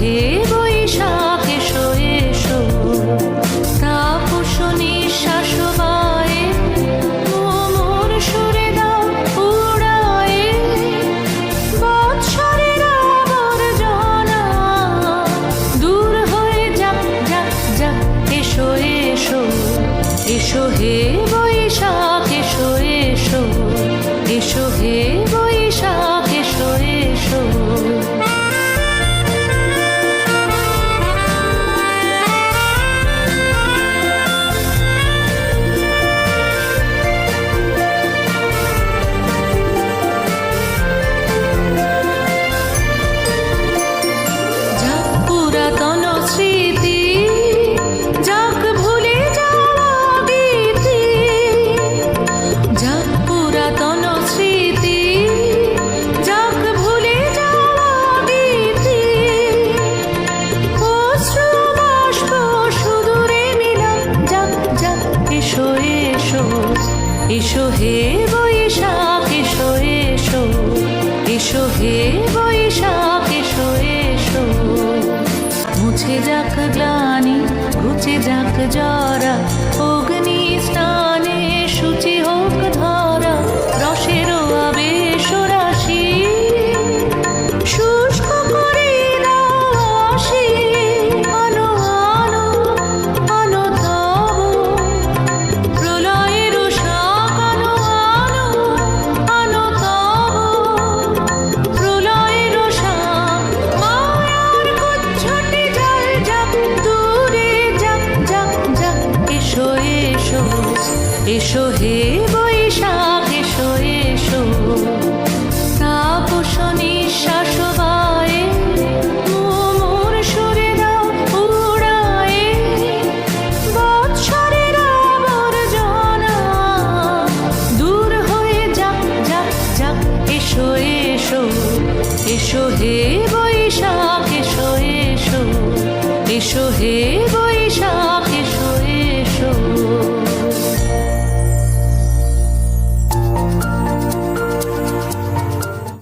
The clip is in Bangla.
হে বৈশাখ এসো এসো তাপস নিঃশ্বাস বায়ে মোমর সুরে দাও উড়ায়ে, বৎসরের আবর্জনা, দূর হয়ে যাক যাক যাক, এসো এসো এসো হে বৈশাখ এসো এসো এসো হে বৈশাখ, এসো এসো। এসো হে বৈশাখ, এসো এসো। মুছে যাক গ্লানি ঘুচে যাক জরা অগ্নি হে বৈশাখ এসো এসো তাপস নিঃশ্বাস বায়ে মোমর সুরে দাও উড়ায়ে। বৎসরের আবর্জনা দূর হয়ে যাক যাক যাক, এসো হে বৈশাখ এসো এসো এসো হে বৈশাখ